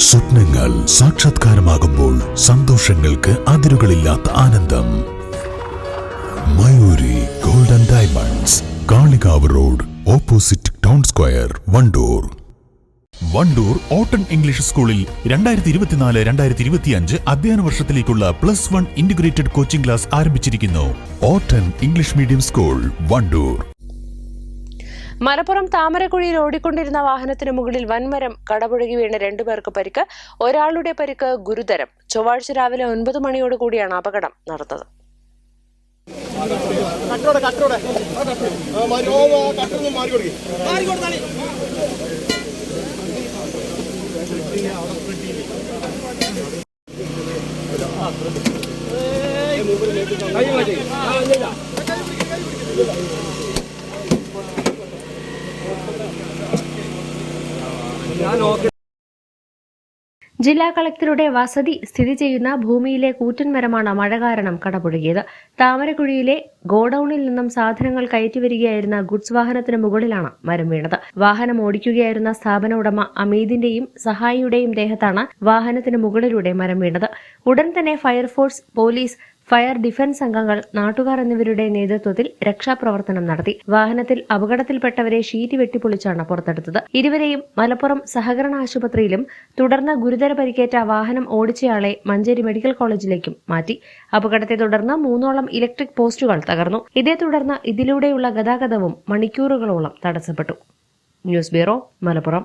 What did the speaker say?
സ്വപ്നങ്ങൾ സാക്ഷാത്കാരമാകുമ്പോൾ സന്തോഷങ്ങൾക്ക് അതിരുകളില്ലാത്ത ആനന്ദം. Mayuri golden diamonds Kalikavu road opposite town square Wandoor. Wandoor ഓട്ടൺ English സ്കൂളിൽ രണ്ടായിരത്തി ഇരുപത്തിനാല് രണ്ടായിരത്തി ഇരുപത്തിയഞ്ച് അധ്യയന വർഷത്തിലേക്കുള്ള plus one integrated coaching class ആരംഭിച്ചിരിക്കുന്നു. ഓട്ടൺ English medium school Wandoor. Malappuram താമരക്കുഴിയിൽ ഓടിക്കൊണ്ടിരുന്ന വാഹനത്തിന് മുകളിൽ വൻമരം കടപുഴകി വീണ് രണ്ടുപേർക്ക് പരിക്ക് ഒരാളുടെ പരിക്ക് ഗുരുതരം. ചൊവ്വാഴ്ച രാവിലെ ഒൻപത് മണിയോട് കൂടിയാണ് അപകടം നടന്നത്. കട്ടോടെ കട്ടോടെ. ആ, മാറി ഓ ആ കട്ടൊന്ന് കൈ കൊടുക്കി. ജില്ലാ കളക്ടറുടെ വസതി സ്ഥിതി ചെയ്യുന്ന ഭൂമിയിലെ കൂറ്റൻ മരമാണ് മഴ കാരണം കടപുഴകിയത്. താമരക്കുഴിയിലെ ഗോഡൌണിൽ നിന്നും സാധനങ്ങൾ കയറ്റി വരികയായിരുന്ന ഗുഡ്സ് വാഹനത്തിന് മുകളിലാണ് മരം വീണത്. വാഹനം ഓടിക്കുകയായിരുന്ന സ്ഥാപന ഉടമ അമീദിന്റെയും സഹായിയുടെയും ദേഹത്താണ് വാഹനത്തിന് മുകളിലൂടെ മരം വീണത്. ഉടൻ തന്നെ ഫയർഫോഴ്സ് പോലീസ് ഫയർ ഡിഫൻസ് അംഗങ്ങൾ നാട്ടുകാർ എന്നിവരുടെ നേതൃത്വത്തിൽ രക്ഷാപ്രവർത്തനം നടത്തി. വാഹനത്തിൽ അപകടത്തിൽപ്പെട്ടവരെ ഷീറ്റ് വെട്ടിപ്പൊളിച്ചാണ് പുറത്തെടുത്തത്. ഇരുവരെയും മലപ്പുറം സഹകരണ ആശുപത്രിയിലും തുടർന്ന് ഗുരുതര പരിക്കേറ്റ വാഹനം ഓടിച്ചയാളെ മഞ്ചേരി മെഡിക്കൽ കോളേജിലേക്കും മാറ്റി. അപകടത്തെ തുടർന്ന് മൂന്നോളം ഇലക്ട്രിക് പോസ്റ്റുകൾ തകർന്നു. ഇതേ തുടർന്ന് ഇതിലൂടെയുള്ള ഗതാഗതവും മണിക്കൂറുകളോളം തടസ്സപ്പെട്ടു. News bureau Malappuram.